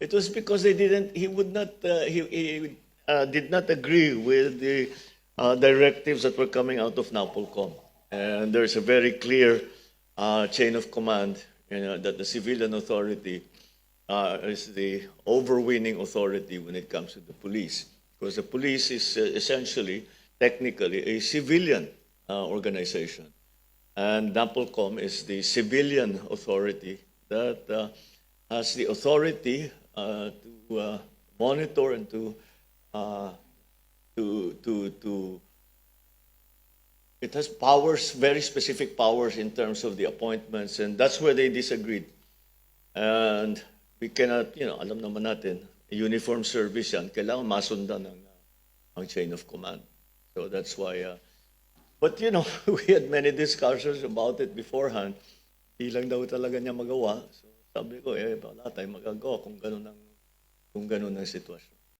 It was because they didn't. He would not. Uh, he he uh, did not agree with the uh, directives that were coming out of NAPOLCOM, and there's a very clear uh, chain of command. You know that the civilian authority uh, is the overweening authority when it comes to the police, because the police is uh, essentially, technically, a civilian uh, organization. And NAPOLCOM is the civilian authority that uh, has the authority uh, to uh, monitor and to, uh, to, to, to, it has powers, very specific powers in terms of the appointments, and that's where they disagreed. And we cannot, you know, alam naman natin, uniform service yan, kailangan masundan ng, ang chain of command. So that's why, uh, but you know, we had many discussions about it beforehand. Hindi lang daw talaga niya magawa. So sabi ko, eh, wala tayong magagawa kung ganun ang, kung ganun ang sitwasyon.